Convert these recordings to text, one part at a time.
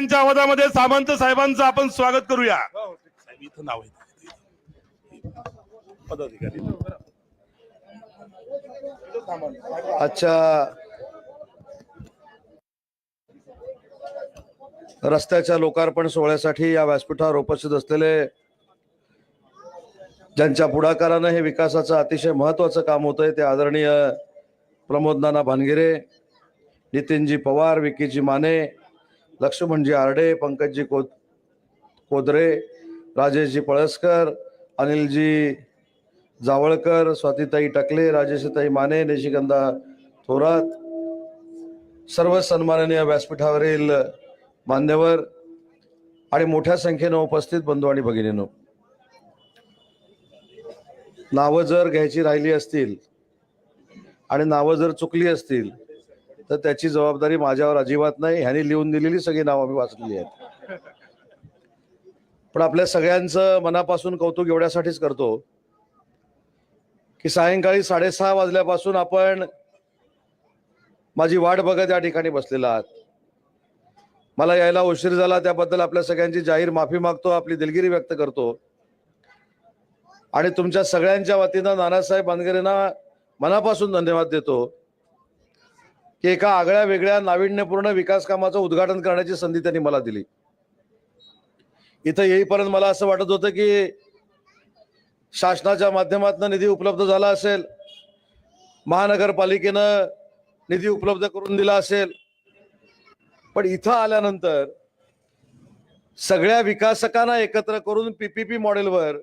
त्यांच्या आवाजामध्ये सामंत साहेबांचं आपण स्वागत करूया. साहेब, इथं नाव आहे. पदाधिकारी. आजच्या रस्त्याच्या लोकार्पण सोहळ्यासाठी या व्यासपीठावर उपस्थित असलेले ज्यांच्या पुढाकारानं हे विकासाचं अतिशय महत्वाचं काम होतंय ते आदरणीय प्रमोद नाना भानगिरे नितीनजी पवार विकीजी माने लक्ष्मणजी म्हणजे आरडे पंकजजी को कोदरे राजेशजी पळसकर अनिलजी जावळकर स्वातीताई टकले राजेशताई माने निशिगंधा थोरात सर्व सन्माननीय व्यासपीठावरील मान्यवर आणि मोठ्या संख्येनं उपस्थित बंधू आणि भगिनीनो. नावं जर घ्यायची राहिली असतील आणि नावं जर चुकली असतील तर त्याची जबाबदारी माझ्यावर अजिबात नाही. ह्याने लिहून दिलेली सगळी नावं मी वाचलेली आहेत. पण आपल्या सगळ्यांचं मनापासून कौतुक एवढ्यासाठीच करतो की सायंकाळी साडेसहा वाजल्यापासून आपण माझी वाट बघत या ठिकाणी बसलेला आहात. मला यायला उशीर झाला त्याबद्दल आपल्या सगळ्यांची जाहीर माफी मागतो आपली दिलगिरी व्यक्त करतो. आणि तुमच्या सगळ्यांच्या वतीनं नानासाहेब बांदगरेंना मनापासून धन्यवाद देतो. की एका आगळ्या वेगळ्या नाविन्यपूर्ण विकास कामाचं उद्घाटन करण्याची संधी त्यांनी मला दिली. इथं येईपर्यंत मला असं वाटत होतं की शासनाच्या माध्यमातून निधी उपलब्ध झाला असेल महानगरपालिकेनं निधी उपलब्ध करून दिला असेल पण इथं आल्यानंतर सगळ्या विकासकांना एकत्र करून पीपीपी मॉडेलवर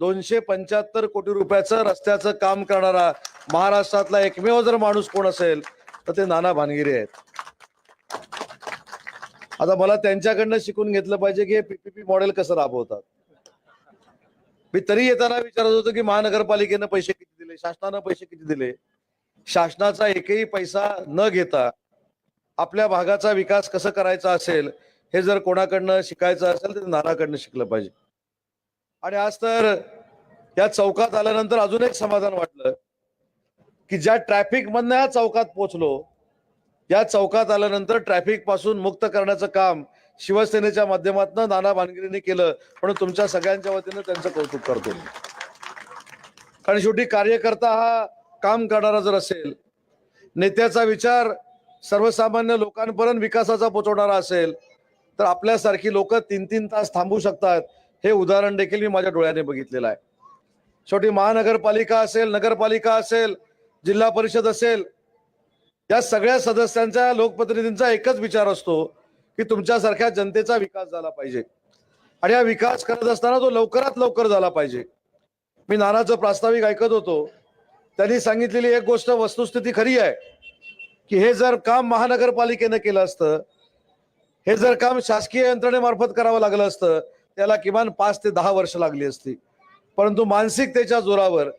दोनशे पंच्याहत्तर कोटी रुपयाचं रस्त्याचं काम करणारा महाराष्ट्रातला एकमेव जर माणूस कोण असेल तर ते नाना भानगिरे आहेत. आता मला त्यांच्याकडनं शिकून घेतलं पाहिजे की हे पीपीपी मॉडेल कसं राबवतात. मी तरी येताना विचारत होतो की महानगरपालिकेनं पैसे किती दिले शासनानं पैसे किती दिले? शासनाचा एकही पैसा न घेता आपल्या भागाचा विकास कसं करायचा असेल हे जर कोणाकडनं शिकायचं असेल तर नानाकडनं शिकलं पाहिजे. आणि आज तर या चौकात आल्यानंतर अजून एक समाधान वाटलं. की ज्या ट्रॅफिक मधनं या चौकात पोहोचलो या चौकात आल्यानंतर ट्रॅफिकपासून मुक्त करण्याचं काम शिवसेनेच्या माध्यमातून नाना भानगिरीने केलं म्हणून तुमच्या सगळ्यांच्या वतीनं त्यांचं कौतुक करतो कारण शेवटी कार्यकर्ता हा काम करणारा जर असेल नेत्याचा विचार सर्वसामान्य लोकांपर्यंत विकासाचा पोचवणारा असेल तर आपल्यासारखी लोक तीन तीन तास थांबू शकतात हे उदाहरण देखील मी माझ्या डोळ्याने बघितलेलं आहे. शेवटी महानगरपालिका असेल नगरपालिका असेल जिल्हा परिषद असेल या सगळ्या सदस्यांचा लोकप्रतिनिधींचा एकच विचार असतो की तुमच्यासारख्या जनतेचा विकास झाला पाहिजे. आणि हा विकास करत असताना तो लवकरात लवकर झाला पाहिजे. मी नानाचं प्रास्ताविक ऐकत होतो. त्यांनी सांगितलेली एक गोष्ट वस्तुस्थिती खरी आहे की हे जर काम महानगरपालिकेनं केलं असतं हे जर काम शासकीय यंत्रणेमार्फत करावं लागलं असतं त्याला किमान पाच ते दहा वर्ष लागली असती. परंतु मानसिकतेच्या जोरावर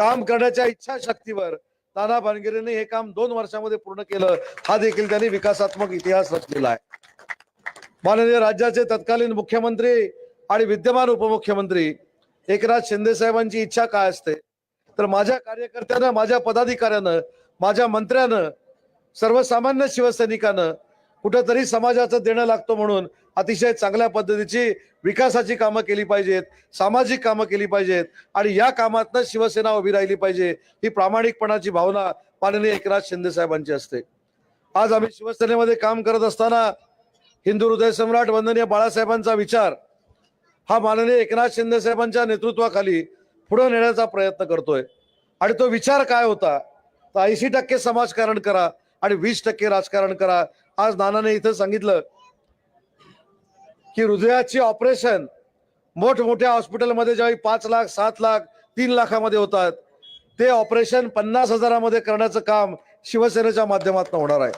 काम करण्याच्या इच्छाशक्तीवर नाना भानगिरीने हे काम दोन वर्षामध्ये पूर्ण केलं. हा देखील त्यांनी विकासात्मक इतिहास रचलेला आहे. माननीय राज्याचे तत्कालीन मुख्यमंत्री आणि विद्यमान उपमुख्यमंत्री एकनाथ शिंदे साहेबांची इच्छा काय असते? तर माझ्या कार्यकर्त्यानं माझ्या पदाधिकाऱ्यानं माझ्या मंत्र्यानं सर्वसामान्य शिवसैनिकानं कुठंतरी समाजाचं देणं लागतो म्हणून अतिशय चांगल्या पद्धतीची विकासाची कामं केली पाहिजेत सामाजिक कामं केली पाहिजेत आणि या कामातनं शिवसेना उभी राहिली पाहिजे ही प्रामाणिकपणाची भावना माननीय एकनाथ शिंदे साहेबांची असते. आज आम्ही शिवसेनेमध्ये काम करत असताना हिंदू हृदय सम्राट वंदनीय बाळासाहेबांचा विचार हा माननीय एकनाथ शिंदे साहेबांच्या नेतृत्वाखाली पुढे नेण्याचा प्रयत्न करतोय. आणि तो विचार काय होता? तर ऐंशी टक्के समाजकारण करा आणि वीस टक्के राजकारण करा. आज नानाने इथं सांगितलं की हृदयाची ऑपरेशन मोठमोठ्या हॉस्पिटलमध्ये ज्यावेळी पाच लाख सात लाख तीन लाखामध्ये होतात ते ऑपरेशन पन्नास हजारामध्ये करण्याचं काम शिवसेनेच्या माध्यमातून होणार आहे.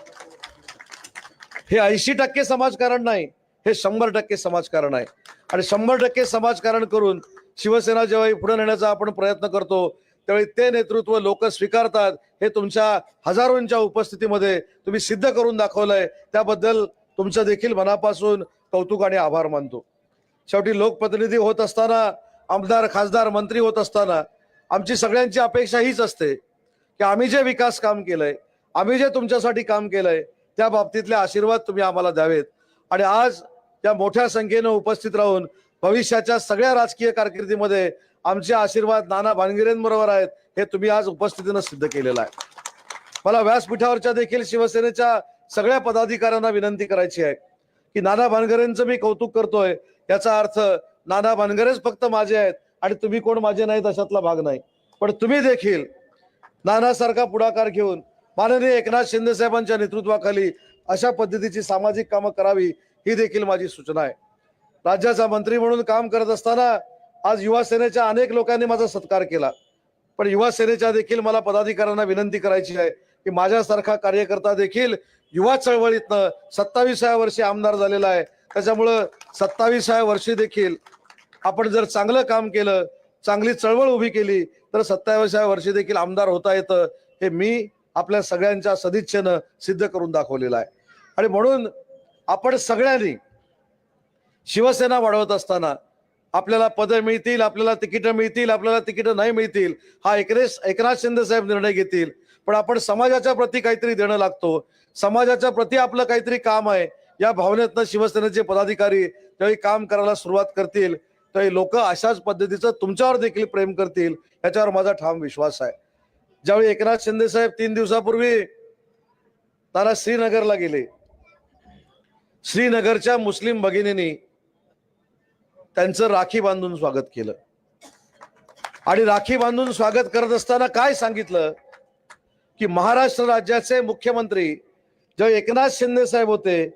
हे ऐंशी टक्के समाजकारण नाही हे शंभर टक्के समाजकारण आहे. आणि शंभर टक्के समाजकारण करून शिवसेना जेव्हा पुढे नेण्याचा आपण प्रयत्न करतो त्यावेळी ते नेतृत्व लोक स्वीकारतात हे तुमच्या हजारोंच्या उपस्थितीमध्ये तुम्ही सिद्ध करून दाखवलंय. त्याबद्दल तुमचं देखील मनापासून कौतुक आणि आभार मानतो. शेवटी लोकप्रतिनिधी होत असताना आमदार खासदार मंत्री होत असताना आमची सगळ्यांची अपेक्षा हीच असते की आम्ही जे विकास काम केलंय आम्ही जे तुमच्यासाठी काम केलंय त्या बाबतीतले आशीर्वाद तुम्ही आम्हाला द्यावेत. आणि आज त्या मोठ्या संख्येनं उपस्थित राहून भविष्याच्या सगळ्या राजकीय कारकिर्दीमध्ये आमचे आशीर्वाद नाना भानगिरेंबरोबर आहेत हे तुम्ही आज उपस्थितीनं सिद्ध केलेलं आहे. मला व्यासपीठावरच्या देखील शिवसेनेच्या सगळ्या पदाधिकाऱ्यांना विनंती करायची आहे की नाना भानगरेंचं मी कौतुक करतोय याचा अर्थ नाना भानगरेच फक्त माझे आहेत आणि तुम्ही कोण माझे नाहीत अशातला भाग नाही. पण तुम्ही देखील नानासारखा पुढाकार घेऊन माननीय एकनाथ शिंदे साहेबांच्या नेतृत्वाखाली अशा पद्धतीची सामाजिक कामं करावी ही देखील माझी सूचना आहे. राज्याचा मंत्री म्हणून काम करत असताना आज युवा सेनेच्या अनेक लोकांनी माझा सत्कार केला. पण युवा सेनेच्या देखील मला पदाधिकाऱ्यांना विनंती करायची आहे की माझ्यासारखा कार्यकर्ता देखील युवा चळवळीतनं सत्तावीसाव्या वर्षी आमदार झालेला आहे. त्याच्यामुळं सत्तावीसाव्या वर्षी देखील आपण जर चांगलं काम केलं चांगली चळवळ उभी केली तर सत्तावीसाव्या वर्षी देखील आमदार होता येतं हे मी आपल्या सगळ्यांच्या सदिच्छेनं सिद्ध करून दाखवलेलं आहे. आणि म्हणून आपण सगळ्यांनी शिवसेना वाढवत असताना आपल्याला पदं मिळतील आपल्याला तिकीटं मिळतील आपल्याला तिकीटं नाही मिळतील हा एकरेस एकनाथ शिंदे साहेब निर्णय घेतील. पण आपण समाजाच्या प्रती काहीतरी देणं लागतो. समाजाच्या प्रती आपलं काहीतरी काम आहे. या भावनेतनं शिवसेनेचे पदाधिकारी त्यावेळी काम करायला सुरुवात करतील त्यावेळी लोक अशाच पद्धतीचं तुमच्यावर देखील प्रेम करतील याच्यावर माझा ठाम विश्वास आहे. ज्यावेळी एकनाथ शिंदे साहेब तीन दिवसापूर्वी तारा श्रीनगरला गेले श्रीनगरच्या मुस्लिम भगिनींनी त्यांचं राखी बांधून स्वागत केलं. आणि राखी बांधून स्वागत करत असताना काय सांगितलं? की महाराष्ट्र राज्याचे मुख्यमंत्री जेव्हा एकनाथ शिंदे साहेब होते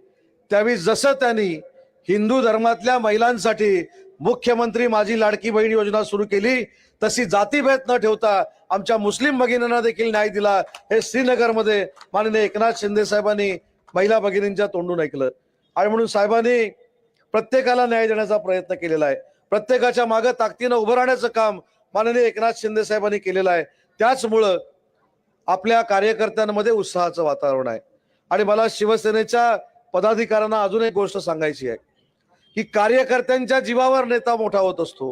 त्यावेळी जसं त्यांनी हिंदू धर्मातल्या महिलांसाठी मुख्यमंत्री माझी लाडकी बहीण योजना सुरू केली तशी जातीभेद न ठेवता आमच्या मुस्लिम भगिनींना देखील न्याय दिला. हे श्रीनगरमध्ये माननीय एकनाथ शिंदे साहेबांनी महिला भगिनींच्या तोंडून ऐकलं. आणि म्हणून साहेबांनी प्रत्येकाला न्याय देण्याचा प्रयत्न केलेला आहे. प्रत्येकाच्या मागे ताकदीनं उभं राहण्याचं काम माननीय एकनाथ शिंदे साहेबांनी केलेलं आहे. त्याचमुळं आपल्या कार्यकर्त्यांमध्ये उत्साहाचं वातावरण आहे. आणि मला शिवसेनेच्या पदाधिकाऱ्यांना अजून एक गोष्ट सांगायची आहे की कार्यकर्त्यांच्या जीवावर नेता मोठा होत असतो.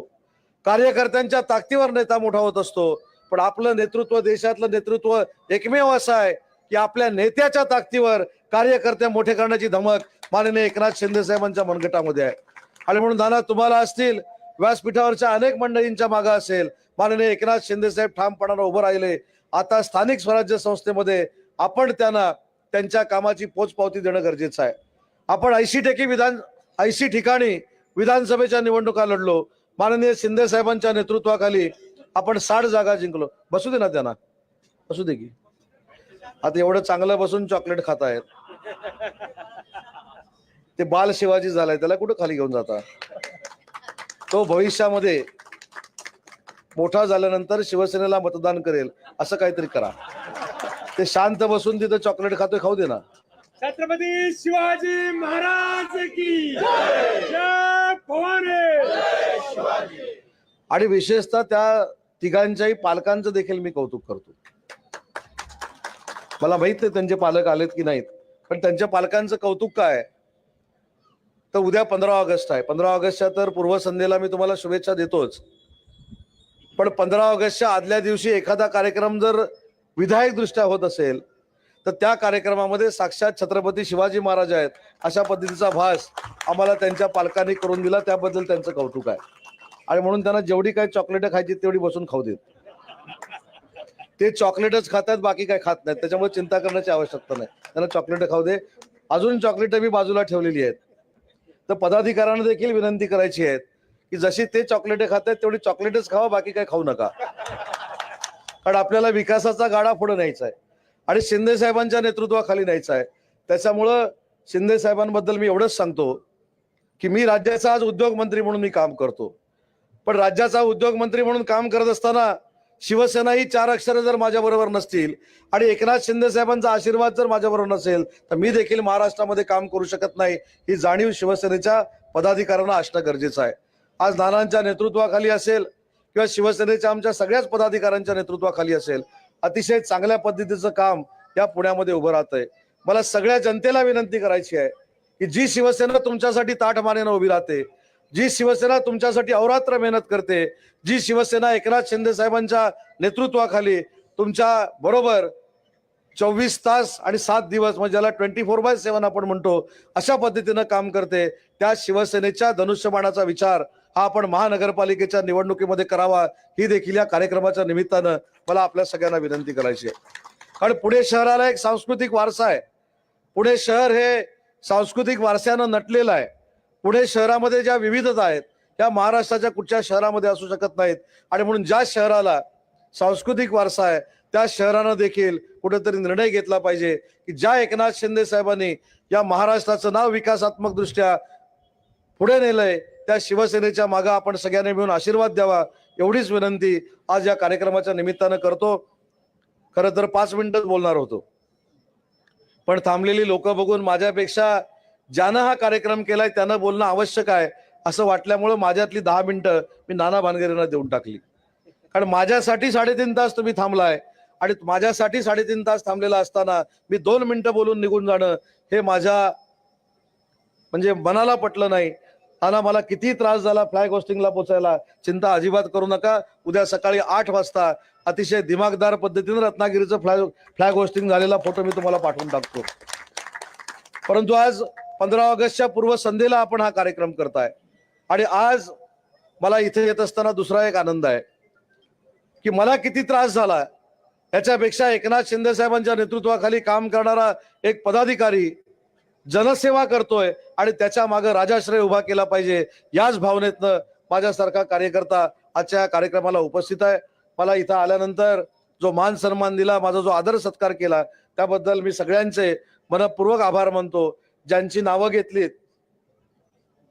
कार्यकर्त्यांच्या ताकदीवर नेता मोठा होत असतो. पण आपलं नेतृत्व देशातलं नेतृत्व एकमेव असं आहे की आपल्या नेत्याच्या ताकदीवर कार्यकर्ते मोठे करण्याची धमक माननीय एकनाथ शिंदे साहेबांच्या मनगटामध्ये आहे. आणि म्हणून दादा तुम्हाला असतील व्यासपीठावरच्या अनेक मंडळींच्या मागे असेल माननीय एकनाथ शिंदे साहेब ठामपणानं उभं राहिले. आता स्थानिक स्वराज्य संस्थेमध्ये आपण त्यांना त्यांच्या कामाची पोचपावती देणं गरजेचं आहे. आपण ऐंशी टक्के विधान ऐंशी ठिकाणी विधानसभेच्या निवडणुका लढलो. माननीय शिंदे साहेबांच्या नेतृत्वाखाली आपण साठ जागा जिंकलो. बसू दे ना त्यांना. बसू दे की. आता एवढं चांगलं बसून चॉकलेट खात आहेत ते बाल शिवाजी झालाय त्याला कुठं खाली घेऊन जाता? तो भविष्यामध्ये मोठा झाल्यानंतर शिवसेनेला मतदान करेल असं काहीतरी करा. ते शांत बसून तिथं चॉकलेट खातोय खाऊ दे ना. छत्रपती शिवाजी महाराज की आणि विशेषतः त्या तिघांच्याही पालकांचं देखील मी कौतुक करतो. मला माहीत नाही त्यांचे पालक आलेत की नाहीत पण त्यांच्या पालकांचं कौतुक काय तर उद्या पंधरा ऑगस्ट आहे. पंधरा ऑगस्टच्या तर पूर्वसंध्येला मी तुम्हाला शुभेच्छा देतोच. पण पंधरा ऑगस्टच्या आदल्या दिवशी एखादा कार्यक्रम जर विधायक दृष्ट्या होत असेल तर त्या कार्यक्रमामध्ये साक्षात छत्रपती शिवाजी महाराज आहेत अशा पद्धतीचा भास आम्हाला त्यांच्या पालकांनी करून दिला. त्याबद्दल त्यांचं कौतुक आहे. आणि म्हणून त्यांना जेवढी काही चॉकलेटं खायची तेवढी बसून खाऊ देत. ते चॉकलेटच खातात बाकी काय खात नाहीत. त्याच्यामुळे चिंता करण्याची आवश्यकता नाही. त्यांना चॉकलेटं खाऊ दे. अजून चॉकलेटं मी बाजूला ठेवलेली आहेत. तर पदाधिकाऱ्यांना देखील विनंती करायची आहे की जशी ते चॉकलेटं खातात तेवढी चॉकलेटच खावा बाकी काय खाऊ नका. कारण आपल्याला विकासाचा गाडा पुढे न्यायचा आहे. आणि शिंदे साहेबांच्या नेतृत्वाखाली न्यायचा आहे. त्याच्यामुळं शिंदे साहेबांबद्दल मी एवढंच सांगतो की मी राज्याचा आज उद्योगमंत्री म्हणून मी काम करतो. पण राज्याचा उद्योगमंत्री म्हणून काम करत असताना शिवसेना ही चार अक्षरं जर माझ्याबरोबर नसतील आणि एकनाथ शिंदे साहेबांचा आशीर्वाद जर माझ्याबरोबर नसेल तर मी देखील महाराष्ट्रामध्ये काम करू शकत नाही. ही जाणीव शिवसेनेच्या पदाधिकाऱ्यांना असणं गरजेचं आहे. आज नानांच्या नेतृत्वाखाली असेल किंवा शिवसेनेच्या आमच्या सगळ्याच पदाधिकाऱ्यांच्या नेतृत्वाखाली असेल अतिशय चांगल्या पद्धतीचं काम या पुण्यामध्ये उभं राहतंय. मला सगळ्या जनतेला विनंती करायची आहे की जी शिवसेना तुमच्यासाठी ताठ मानेनं उभी राहते जी शिवसेना तुमच्यासाठी अवरात्र मेहनत करते जी शिवसेना एकनाथ शिंदे साहेबांच्या नेतृत्वाखाली तुमच्या बरोबर चोवीस तास आणि सात दिवस म्हणजे ज्याला ट्वेंटी फोर बाय सेवन आपण म्हणतो अशा पद्धतीनं काम करते त्या शिवसेनेच्या धनुष्यबाणाचा विचार हा आपण महानगरपालिकेच्या निवडणुकीमध्ये करावा ही देखील या कार्यक्रमाच्या निमित्तानं मला आपल्या सगळ्यांना विनंती करायची आहे. कारण पुणे शहराला एक सांस्कृतिक वारसा आहे. पुणे शहर हे सांस्कृतिक वारशानं नटलेलं आहे. पुणे शहरामध्ये ज्या विविधता आहेत त्या महाराष्ट्राच्या कुठच्या शहरामध्ये असू शकत नाहीत. आणि म्हणून ज्या शहराला सांस्कृतिक वारसा आहे त्या शहरानं देखील कुठेतरी निर्णय घेतला पाहिजे की ज्या एकनाथ शिंदे साहेबांनी या महाराष्ट्राचं नाव विकासात्मक दृष्ट्या पुढे नेलंय त्या शिवसेनेच्या मागं आपण सगळ्यांनी मिळून आशीर्वाद द्यावा एवढीच विनंती आज या कार्यक्रमाच्या निमित्तानं करतो. खरं तर पाच मिनिटच बोलणार होतो. पण थांबलेली लोक बघून माझ्यापेक्षा ज्यानं हा कार्यक्रम केलाय त्यानं बोलणं आवश्यक आहे. असं वाटल्यामुळं माझ्यातली दहा मिनिटं मी नाना भानगरेंना देऊन टाकली. कारण माझ्यासाठी साडेतीन तास तुम्ही थांबलाय आणि माझ्यासाठी साडेतीन तास थांबलेला असताना मी दोन मिनिटं बोलून निघून जाणं हे माझ्या म्हणजे मनाला पटलं नाही. आणि मला किती त्रास झाला फ्लॅग होस्टिंगला पोचायला. चिंता अजिबात करू नका. उद्या सकाळी आठ वाजता अतिशय दिमागदार पद्धतीने रत्नागिरीचं फ्लॅग फ्लॅग होस्टिंग झालेला फोटो मी तुम्हाला पाठवून टाकतो. परंतु आज पंधरा ऑगस्टच्या पूर्वसंध्येला आपण हा कार्यक्रम करताय. आणि आज मला इथे येत असताना दुसरा एक आनंद आहे की मला किती त्रास झाला. याच्यापेक्षा एकनाथ शिंदे साहेबांच्या नेतृत्वाखाली काम करणारा एक पदाधिकारी जनसेवा करतोय आणि त्याच्यामागे राजाश्रय उभा केला पाहिजे याच भावनेतनं माझ्यासारखा कार्यकर्ता आजच्या या कार्यक्रमाला उपस्थित आहे. मला इथं आल्यानंतर जो मान सन्मान दिला माझा जो आदर सत्कार केला त्याबद्दल मी सगळ्यांचे मनपूर्वक आभार मानतो. ज्यांची नावं घेतलीत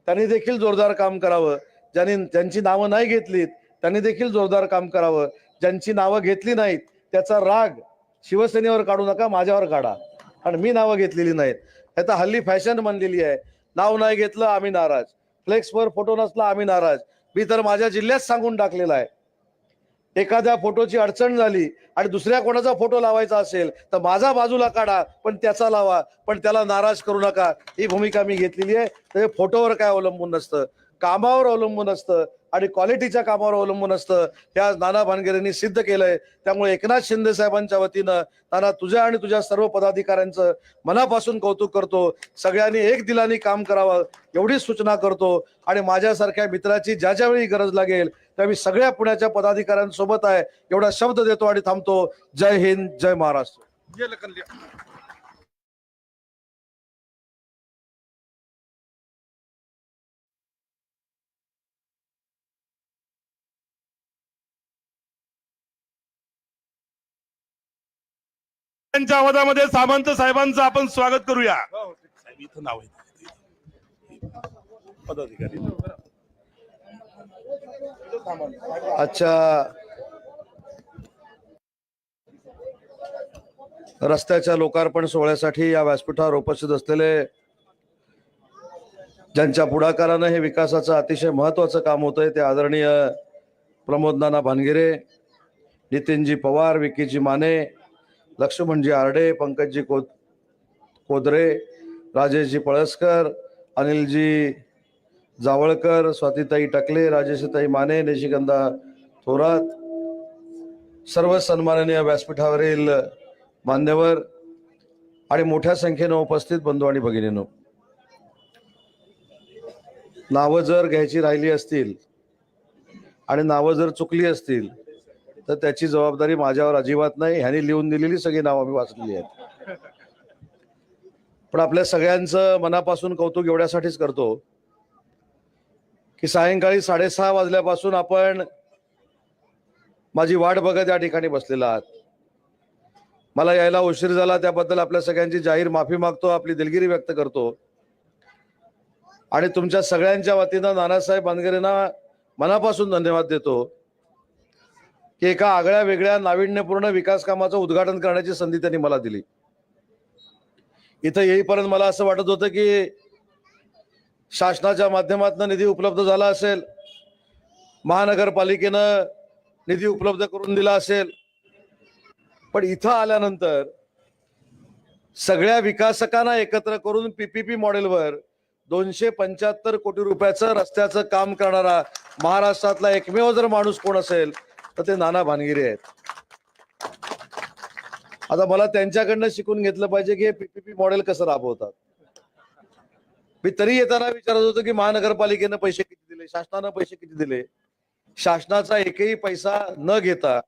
त्यांनी देखील जोरदार काम करावं. ज्यांनी ज्यांची नावं नाही घेतलीत त्यांनी देखील जोरदार काम करावं. ज्यांची नावं घेतली नाहीत त्याचा राग शिवसेनेवर काढू नका माझ्यावर काढा. आणि मी नावं घेतलेली नाहीत. आता हल्ली फॅशन बनलेली आहे. नाव नाही घेतलं आम्ही नाराज. फ्लेक्सवर फोटो नसला आम्ही नाराज. मी तर माझ्या जिल्ह्यात सांगून टाकलेला आहे. एखाद्या फोटोची अडचण झाली आणि दुसऱ्या कोणाचा फोटो लावायचा असेल तर माझा बाजूला काढा पण त्याचा लावा. पण त्याला नाराज करू नका. ही भूमिका मी घेतलेली आहे. तर हे फोटोवर काय अवलंबून नसतं. कामावर अवलंबून असतं आणि क्वालिटीच्या कामावर अवलंबून असतं. हे आज नाना भानगेरेंनी सिद्ध केलंय. त्यामुळे एकनाथ शिंदे साहेबांच्या वतीनं नाना तुझ्या आणि तुझ्या सर्व पदाधिकाऱ्यांचं मनापासून कौतुक करतो. सगळ्यांनी एक दिलाने काम करावं एवढीच सूचना करतो. आणि माझ्यासारख्या मित्राची ज्या ज्यावेळी गरज लागेल त्या मी सगळ्या पुण्याच्या पदाधिकाऱ्यांसोबत आहे. एवढा शब्द देतो आणि थांबतो. जय हिंद जय महाराष्ट्र. त्यांच्या आवाजामध्ये सामंत साहेबांचं आपण स्वागत करूया. साहेब इथं नाव आहे. पदाधिकारी. अच्छा. रस्त्याच्या लोकार्पण सोहळ्यासाठी या व्यासपीठावर उपस्थित असलेले ज्यांच्या पुढाकारानं हे विकासाचं अतिशय महत्वाचं काम होत आहे ते आदरणीय प्रमोद नाना भानगिरे नितीनजी पवार विकीजी माने लक्ष्मणजी आरडे पंकजजी को कोदरे राजेशजी पळसकर अनिलजी जावळकर स्वातीताई टकले राजेशताई माने निशिगंधा थोरात सर्व सन्माननीय व्यासपीठावरील मान्यवर आणि मोठ्या संख्येनं उपस्थित बंधू आणि भगिनीनो. नावं जर घ्यायची राहिली असतील आणि नावं जर चुकली असतील तर त्याची जबाबदारी माझ्यावर अजिबात नाही. ह्यानी लिहून दिलेली सगळी नावं मी वाचलेली आहेत. पण आपल्या सगळ्यांचं मनापासून कौतुक एवढ्यासाठीच करतो की सायंकाळी साडेसहा वाजल्यापासून आपण माझी वाट बघत या ठिकाणी बसलेला आहात. मला यायला उशीर झाला त्याबद्दल आपल्या सगळ्यांची जाहीर माफी मागतो आपली दिलगिरी व्यक्त करतो. आणि तुमच्या सगळ्यांच्या वतीनं नानासाहेब बांदगरेंना मनापासून धन्यवाद देतो की एका आगळ्या वेगळ्या नाविन्यपूर्ण विकास कामाचं उद्घाटन करण्याची संधी त्यांनी मला दिली. इथं येईपर्यंत मला असं वाटत होतं की शासनाच्या माध्यमातून निधी उपलब्ध झाला असेल. महानगरपालिकेनं निधी उपलब्ध करून दिला असेल. पण इथं आल्यानंतर सगळ्या विकासकांना एकत्र करून पीपीपी मॉडेलवर दोनशे पंच्याहत्तर कोटी रुपयाचं रस्त्याचं काम करणारा महाराष्ट्रातला एकमेव जर माणूस कोण असेल तर ते नाना भानगिरी आहेत. आता मला त्यांच्याकडनं शिकून घेतलं पाहिजे की हे पीपीपी मॉडेल कसं राबवतात. मी तरी येताना विचारत होतो की महानगरपालिकेनं पैसे किती दिले? शासनानं पैसे किती दिले? शासनाचा एकही पैसा न घेता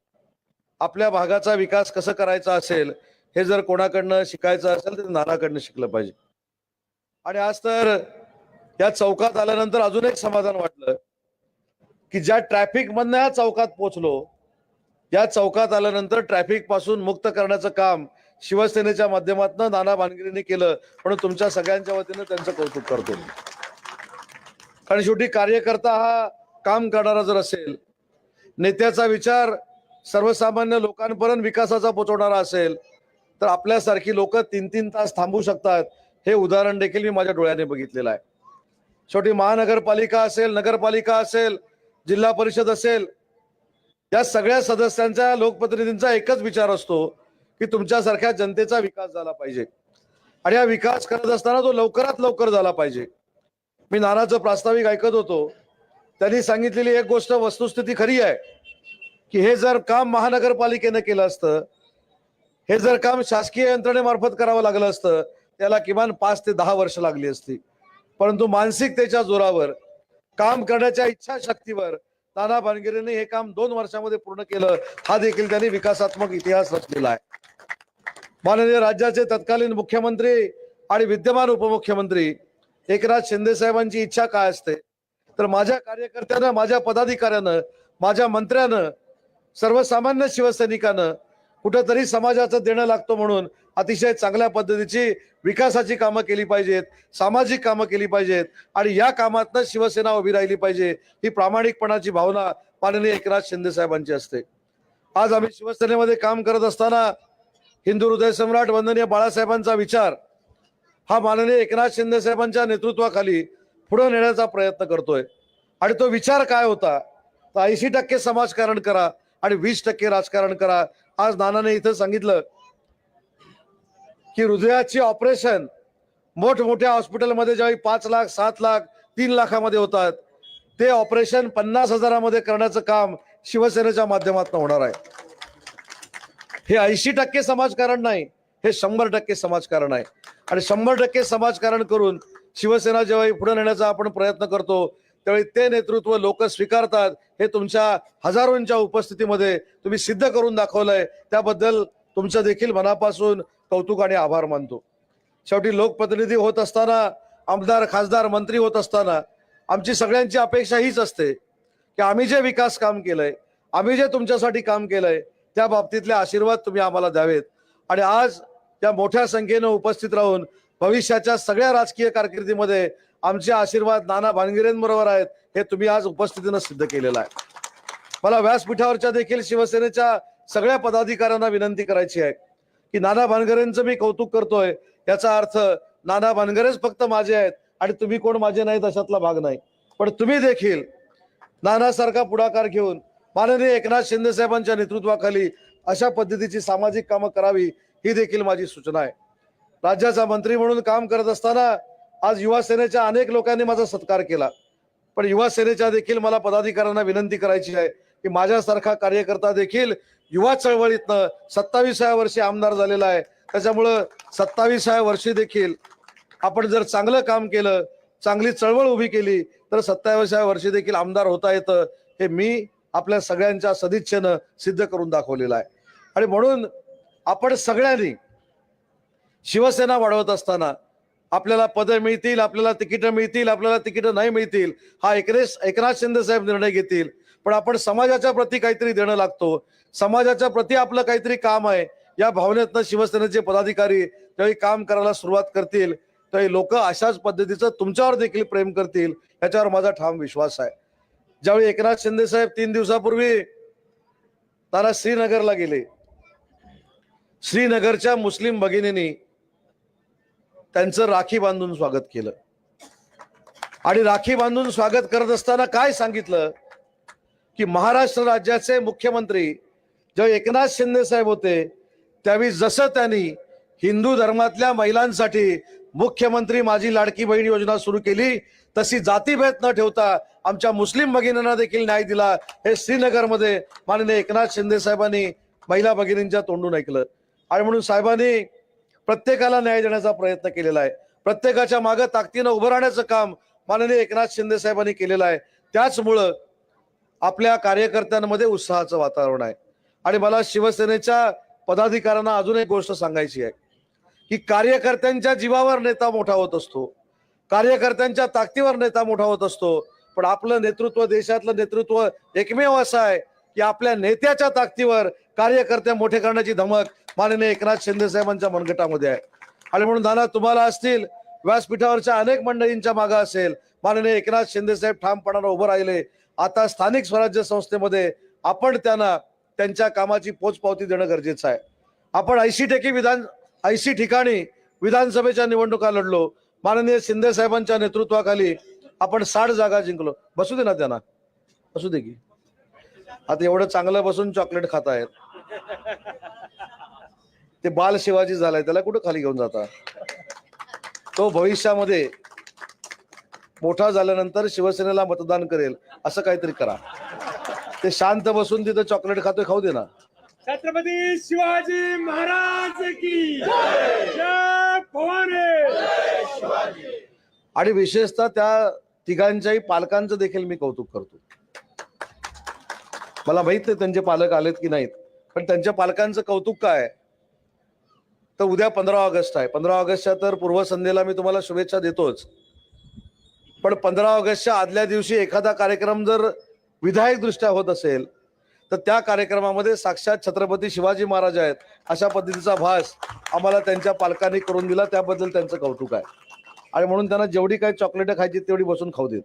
आपल्या भागाचा विकास कसं करायचा असेल हे जर कोणाकडनं शिकायचं असेल तर नानाकडनं शिकलं पाहिजे. आणि आज तर या चौकात आल्यानंतर अजून एक समाधान वाटलं की ज्या ट्रॅफिक मधनं या चौकात पोहोचलो या चौकात आल्यानंतर ट्रॅफिकपासून मुक्त करण्याचं काम शिवसेनेच्या माध्यमातून नाना भानगिरीने केलं. म्हणून तुमच्या सगळ्यांच्या वतीनं त्यांचं कौतुक करतो कारण शेवटी कार्यकर्ता हा काम करणारा जर असेल नेत्याचा विचार सर्वसामान्य लोकांपर्यंत विकासाचा पोचवणारा असेल तर आपल्यासारखी लोक तीन तीन तास थांबू शकतात हे उदाहरण देखील मी माझ्या डोळ्याने बघितलेलं आहे. शेवटी महानगरपालिका असेल नगरपालिका असेल जिल्हा परिषद असेल या सगळ्या सदस्यांचा लोकप्रतिनिधींचा एकच विचार असतो की तुमच्यासारख्या जनतेचा विकास झाला पाहिजे. आणि हा विकास करत असताना तो लवकरात लवकर झाला पाहिजे. मी नानाचं प्रास्ताविक ऐकत होतो. त्यांनी सांगितलेली एक गोष्ट वस्तुस्थिती खरी आहे की हे जर काम महानगरपालिकेनं केलं असतं हे जर काम शासकीय यंत्रणेमार्फत करावं लागलं असतं त्याला किमान पाच ते दहा वर्ष लागली असती. परंतु मानसिकतेच्या जोरावर काम करण्याच्या इच्छाशक्तीवर नाना भानगिरीने हे काम दोन वर्षामध्ये पूर्ण केलं हा देखील त्यांनी विकासात्मक इतिहास रचलेला आहे. माननीय राज्याचे तत्कालीन मुख्यमंत्री आणि विद्यमान उपमुख्यमंत्री एकनाथ शिंदे साहेबांची इच्छा काय असते? तर माझ्या कार्यकर्त्यानं माझ्या पदाधिकाऱ्यानं माझ्या मंत्र्यानं सर्वसामान्य शिवसैनिकानं कुठंतरी समाजाचं देणं लागतो म्हणून अतिशय चांगल्या पद्धतीची विकासाची कामं केली पाहिजेत सामाजिक कामं केली पाहिजेत आणि या कामातनं शिवसेना उभी राहिली पाहिजे ही प्रामाणिकपणाची भावना माननीय एकनाथ शिंदे साहेबांची असते. आज आम्ही शिवसेनेमध्ये काम करत असताना हिंदू हृदय सम्राट वंदनीय बाळासाहेबांचा विचार. हा माननीय एकनाथ शिंदे साहेबांच्या नेतृत्वाखाली पुढे नेण्याचा प्रयत्न करतोय. आणि तो विचार काय होता? तर ऐंशी टक्के समाजकारण करा आणि वीस टक्के राजकारण करा. आज नानाने इथं सांगितलं की हृदयाची ऑपरेशन मोठमोठ्या हॉस्पिटलमध्ये ज्यावेळी पाच लाख सात लाख तीन लाखामध्ये होतात ते ऑपरेशन पन्नास हजारामध्ये करण्याचं काम शिवसेनेच्या माध्यमातून होणार आहे. हे ऐंशी टक्के समाजकारण नाही हे शंभर टक्के समाजकारण आहे. आणि शंभर टक्के समाजकारण करून शिवसेना जेव्हा पुढे नेण्याचा आपण प्रयत्न करतो त्यावेळी ते नेतृत्व लोक स्वीकारतात हे तुमच्या हजारोंच्या उपस्थितीमध्ये तुम्ही सिद्ध करून दाखवलंय. त्याबद्दल तुमचं देखील मनापासून कौतुक आणि आभार मानतो. शेवटी लोकप्रतिनिधी होत असताना आमदार खासदार मंत्री होत असताना आमची सगळ्यांची अपेक्षा हीच असते की आम्ही जे विकास काम केलंय आम्ही जे तुमच्यासाठी काम केलंय त्या बाबतीतले आशीर्वाद तुम्ही आम्हाला द्यावेत. आणि आज या मोठ्या संख्येनं उपस्थित राहून भविष्याच्या सगळ्या राजकीय कारकिर्दीमध्ये आमचे आशीर्वाद नाना भानगिरेंबरोबर आहेत हे तुम्ही आज उपस्थितीनं सिद्ध केलेलं आहे. मला व्यासपीठावरच्या देखील शिवसेनेच्या सगळ्या पदाधिकाऱ्यांना विनंती करायची आहे की नाना भानगरेंचं मी कौतुक करतोय याचा अर्थ नाना भानगरेच फक्त माझे आहेत आणि तुम्ही कोण माझे नाहीत अशातला भाग नाही. पण तुम्ही देखील नानासारखा पुढाकार घेऊन माननीय एकनाथ शिंदे साहेबांच्या नेतृत्वाखाली अशा पद्धतीची सामाजिक कामं करावी ही देखील माझी सूचना आहे. राज्याचा मंत्री म्हणून काम करत असताना आज युवा सेनेच्या अनेक लोकांनी माझा सत्कार केला. पण युवा सेनेच्या देखील मला पदाधिकाऱ्यांना विनंती करायची आहे की माझ्यासारखा कार्यकर्ता देखील युवा चळवळीतनं सत्तावीसाव्या वर्षी आमदार झालेला आहे. त्याच्यामुळं सत्तावीसाव्या वर्षी देखील आपण जर चांगलं काम केलं चांगली चळवळ उभी केली तर सत्तावीसाव्या वर्षी देखील आमदार होता येतं हे मी आपल्या सगळ्यांच्या सदिच्छेनं सिद्ध करून दाखवलेला आहे. आणि म्हणून आपण सगळ्यांनी शिवसेना वाढवत असताना आपल्याला पदं मिळतील आपल्याला तिकीटं मिळतील आपल्याला तिकीटं नाही मिळतील हा एकनेश एकनाथ शिंदे साहेब निर्णय घेतील. पण आपण समाजाच्या प्रती काहीतरी देणं लागतो. समाजाच्या प्रती आपलं काहीतरी काम आहे. या भावनेतनं शिवसेनेचे पदाधिकारी ज्यावेळी काम करायला सुरुवात करतील. त्यावेळी लोक अशाच पद्धतीचं तुमच्यावर देखील प्रेम करतील याच्यावर माझा ठाम विश्वास आहे. ज्यावेळी एकनाथ शिंदे साहेब तीन दिवसापूर्वी तारा श्रीनगरला गेले श्रीनगरच्या मुस्लिम भगिनींनी त्यांचं राखी बांधून स्वागत केलं. आणि राखी बांधून स्वागत करत असताना काय सांगितलं? की महाराष्ट्र राज्याचे मुख्यमंत्री जेव्हा एकनाथ शिंदे साहेब होते त्यावेळी जसं त्यांनी हिंदू धर्मातल्या महिलांसाठी मुख्यमंत्री माझी लाडकी बहीण योजना सुरू केली तशी जातीभेद न ठेवता आमच्या मुस्लिम भगिनींना देखील न्याय दिला. हे श्रीनगरमध्ये माननीय एकनाथ शिंदे साहेबांनी महिला भगिनींच्या तोंडून ऐकलं. आणि म्हणून साहेबांनी प्रत्येकाला न्याय देण्याचा प्रयत्न केलेला आहे. प्रत्येकाच्या मागे ताकदीनं उभं राहण्याचं काम माननीय एकनाथ शिंदे साहेबांनी केलेलं आहे. त्याचमुळं आपल्या कार्यकर्त्यांमध्ये उत्साहाचं वातावरण आहे. आणि मला शिवसेनेच्या पदाधिकाऱ्यांना अजून एक गोष्ट सांगायची आहे की कार्यकर्त्यांच्या जीवावर नेता मोठा होत असतो. कार्यकर्त्यांच्या ताकदीवर नेता मोठा होत असतो. पण आपलं नेतृत्व देशातलं नेतृत्व एकमेव असं आहे की आपल्या नेत्याच्या ताकदीवर कार्यकर्ते मोठे करण्याची धमक माननीय एकनाथ शिंदे साहेबांच्या मनगटामध्ये आहे. आणि म्हणून दादा तुम्हाला असतील व्यासपीठावरच्या अनेक मंडळींच्या मागे असेल माननीय एकनाथ शिंदे साहेब ठामपणानं उभं राहिले. आता स्थानिक स्वराज्य संस्थेमध्ये आपण त्यांना त्यांच्या कामाची पोचपावती देणं गरजेचं आहे. आपण ऐंशी टक्के विधान ऐंशी ठिकाणी विधानसभेच्या निवडणुका लढलो. माननीय शिंदे साहेबांच्या नेतृत्वाखाली आपण साठ जागा जिंकलो. बसू दे ना त्यांना. बसू दे की. आता एवढं चांगलं बसून चॉकलेट खात आहेत. ते बाल शिवाजी झालाय त्याला कुठं खाली घेऊन जाता? तो भविष्यामध्ये मोठा झाल्यानंतर शिवसेनेला मतदान करेल असं काहीतरी करा. ते शांत बसून तिथं चॉकलेट खातोय खाऊ दे ना. छत्रपती शिवाजी महाराज की जय भवानी. आणि विशेषतः त्या तिघांच्याही पालकांचं देखील मी कौतुक करतो. मला माहीत नाही त्यांचे पालक आलेत की नाहीत पण त्यांच्या पालकांचं कौतुक काय? तर उद्या पंधरा ऑगस्ट आहे. पंधरा ऑगस्टच्या तर पूर्वसंध्येला मी तुम्हाला शुभेच्छा देतोच. पण पंधरा ऑगस्टच्या आदल्या दिवशी एखादा कार्यक्रम जर विधायक दृष्ट्या होत असेल तर त्या कार्यक्रमामध्ये साक्षात छत्रपती शिवाजी महाराज आहेत अशा पद्धतीचा भास आम्हाला त्यांच्या पालकांनी करून दिला. त्याबद्दल त्यांचं कौतुक आहे. आणि म्हणून त्यांना जेवढी काही चॉकलेट खायची तेवढी बसून खाऊ देत.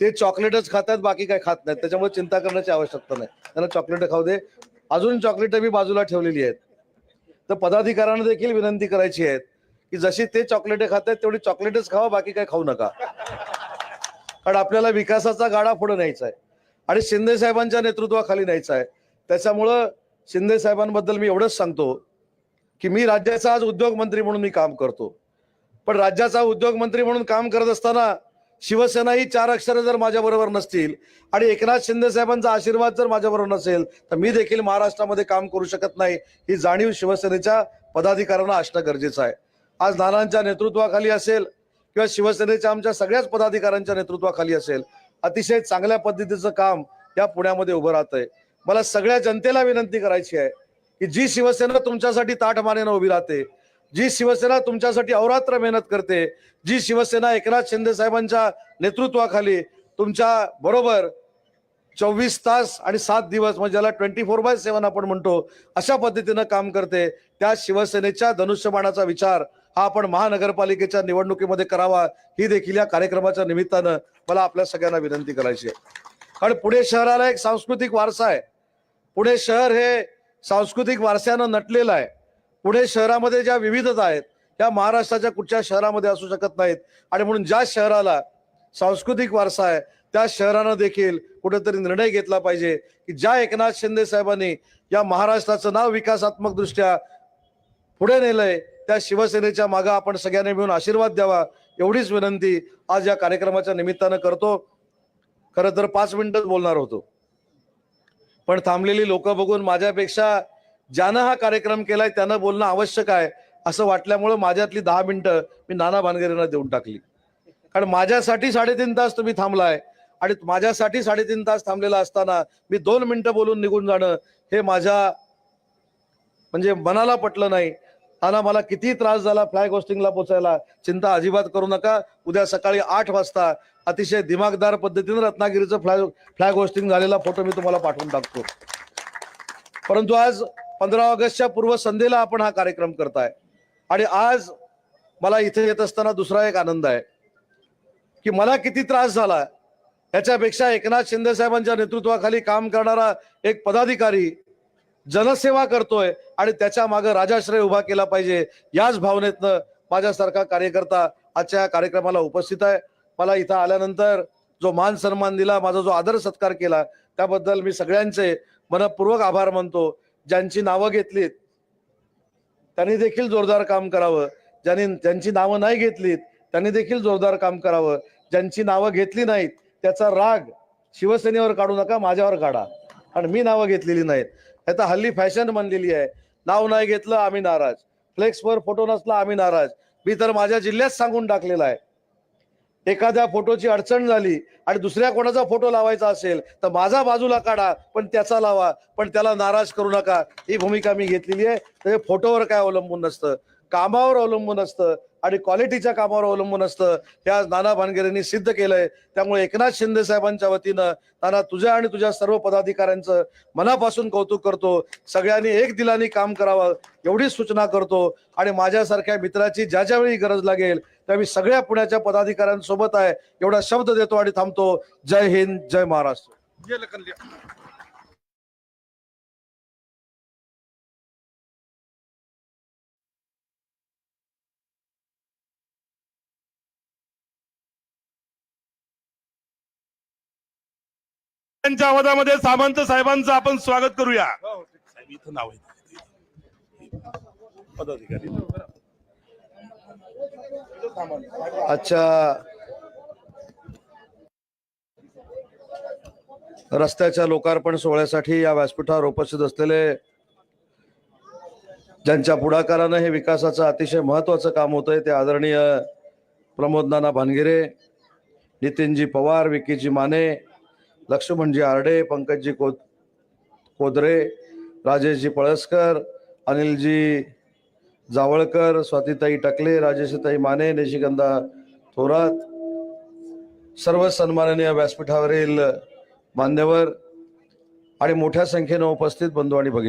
ते चॉकलेटच खातात बाकी काय खात नाहीत. त्याच्यामुळे चिंता करण्याची आवश्यकता नाही. त्यांना चॉकलेट खाऊ दे. अजून चॉकलेट मी बाजूला ठेवलेली आहेत. तर पदाधिकाऱ्यांना देखील विनंती करायची आहे की जशी ते चॉकलेट खातात तेवढी चॉकलेटच खावा बाकी काय खाऊ नका. कारण आपल्याला विकासाचा गाडा पुढे न्यायचा आहे. आणि शिंदे साहेबांच्या नेतृत्वाखाली न्यायचा आहे. त्याच्यामुळं शिंदे साहेबांबद्दल मी एवढंच सांगतो की मी राज्याचा आज उद्योग मंत्री म्हणून मी काम करतो. पण राज्याचा उद्योग मंत्री म्हणून काम करत असताना शिवसेना ही चार अक्षरं जर माझ्याबरोबर नसतील आणि एकनाथ शिंदे साहेबांचा आशीर्वाद जर माझ्याबरोबर नसेल तर मी देखील महाराष्ट्रामध्ये काम करू शकत नाही ही जाणीव शिवसेनेच्या पदाधिकाऱ्यांना असणं गरजेचं आहे. आज नानांच्या नेतृत्वाखाली असेल किंवा शिवसेनेच्या आमच्या सगळ्याच पदाधिकाऱ्यांच्या नेतृत्वाखाली असेल अतिशय चांगल्या पद्धतीचं काम या पुण्यामध्ये उभं राहत आहे मला सगळ्या जनतेला विनंती करायची आहे की जी शिवसेना तुमच्यासाठी ताठ मानेनं उभी राहते जी शिवसेना तुमच्यासाठी अवरात्र मेहनत करते जी शिवसेना एकनाथ शिंदे साहेबांच्या नेतृत्वाखाली तुमच्या बरोबर चोवीस तास आणि सात दिवस म्हणजे ज्याला ट्वेंटी फोर बाय सेवन आपण म्हणतो अशा पद्धतीनं काम करते त्या शिवसेनेच्या धनुष्यबाणाचा विचार हा आपण महानगरपालिकेच्या निवडणुकीमध्ये करावा ही देखील या कार्यक्रमाच्या निमित्तानं मला आपल्या सगळ्यांना विनंती करायची आहे. कारण पुणे शहराला एक सांस्कृतिक वारसा आहे. पुणे शहर हे सांस्कृतिक वारशानं नटलेलं आहे. पुणे शहरामध्ये ज्या विविधता आहेत त्या महाराष्ट्राच्या कुठच्या शहरामध्ये असू शकत नाहीत. आणि म्हणून ज्या शहराला सांस्कृतिक वारसा आहे त्या शहरानं देखील कुठेतरी निर्णय घेतला पाहिजे की ज्या एकनाथ शिंदे साहेबांनी या महाराष्ट्राचं नाव विकासात्मक दृष्ट्या पुढे नेलंय त्या शिवसेनेच्या मागे आपण सगळ्यांनी मिळून आशीर्वाद द्यावा एवढीच विनंती आज या कार्यक्रमाच्या निमित्तानं करतो. खरं तर पाच मिनिटच बोलणार होतो. पण थांबलेली लोक बघून माझ्यापेक्षा ज्यानं हा कार्यक्रम केलाय त्यानं बोलणं आवश्यक आहे. असं वाटल्यामुळं माझ्यातली दहा मिनिटं मी नाना भानगरेंना देऊन टाकली. कारण माझ्यासाठी साडेतीन तास तुम्ही थांबलाय आणि माझ्यासाठी साडेतीन तास थांबलेला असताना मी दोन मिनिटं बोलून निघून जाणं हे माझ्या म्हणजे मनाला पटलं नाही. आणि मला किती त्रास झाला फ्लाय होस्टिंगला पोचायला. चिंता अजिबात करू नका. उद्या सकाळी आठ वाजता अतिशय दिमागदार पद्धतीने रत्नागिरीचं फ्लाय फ्लॅग होस्टिंग झालेला फोटो मी तुम्हाला पाठवून टाकतो. परंतु आज पंधरा ऑगस्टच्या पूर्वसंध्येला आपण हा कार्यक्रम करताय. आणि आज मला इथे येत असताना दुसरा एक आनंद आहे की मला किती त्रास झाला याच्यापेक्षा एकनाथ शिंदे साहेबांच्या नेतृत्वाखाली काम करणारा एक पदाधिकारी जनसेवा करतोय आणि त्याच्यामागे राजाश्रय उभा केला पाहिजे याच भावनेतनं माझ्यासारखा कार्यकर्ता आजच्या या कार्यक्रमाला उपस्थित आहे. मला इथं आल्यानंतर जो मान सन्मान दिला माझा जो आदर सत्कार केला त्याबद्दल मी सगळ्यांचे मनपूर्वक आभार मानतो. ज्यांची नावं घेतलीत त्यांनी देखील जोरदार काम करावं. ज्यांनी ज्यांची नावं नाही घेतलीत त्यांनी देखील जोरदार काम करावं. ज्यांची नावं घेतली नाहीत त्याचा राग शिवसेनेवर काढू नका माझ्यावर काढा. आणि मी नावं घेतलेली नाहीत. आता हल्ली फॅशन बनलेली आहे. नाव नाही घेतलं आम्ही नाराज. फ्लेक्सवर फोटो नसला आम्ही नाराज. मी तर माझ्या जिल्ह्यात सांगून टाकलेला आहे. एखाद्या फोटोची अडचण झाली आणि दुसऱ्या कोणाचा फोटो लावायचा असेल तर माझा बाजूला काढा पण त्याचा लावा. पण त्याला नाराज करू नका. ही भूमिका मी घेतलेली आहे. तर हे फोटोवर काय अवलंबून नसतं. कामावर अवलंबून असतं आणि क्वालिटीच्या कामावर अवलंबून असतं. हे आज नाना भानगिरेंनी सिद्ध केलंय. त्यामुळे एकनाथ शिंदे साहेबांच्या वतीनं नाना तुझ्या आणि तुझ्या सर्व पदाधिकाऱ्यांचं मनापासून कौतुक करतो. सगळ्यांनी एक दिलाने काम करावं एवढी सूचना करतो. आणि माझ्यासारख्या मित्राची ज्या ज्यावेळी गरज लागेल त्या मी सगळ्या पुण्याच्या पदाधिकाऱ्यांसोबत आहे. एवढा शब्द देतो आणि थांबतो. जय हिंद जय महाराष्ट्र. त्यांच्या आवाजामध्ये सामंत साहेबांचं आपण स्वागत करूया. साहेब इथं नाव आहे. पदाधिकारी. अच्छा. रस्त्याच्या लोकार्पण सोहळ्यासाठी या व्यासपीठावर उपस्थित असलेले ज्यांच्या पुढाकारानं हे विकासाचं अतिशय महत्वाचं काम होतंय ते आदरणीय प्रमोद नाना भानगिरे नितीनजी पवार विकीजी माने लक्ष्मणजी आरडे पंकजजी को कोदरे राजेशजी पळसकर अनिलजी जावळकर स्वातीताई टकले राजेशताई माने निशिगंधा थोरात सर्व सन्माननीय व्यासपीठावरील मान्यवर आणि मोठ्या संख्येनं उपस्थित बंधू आणि भगिनी.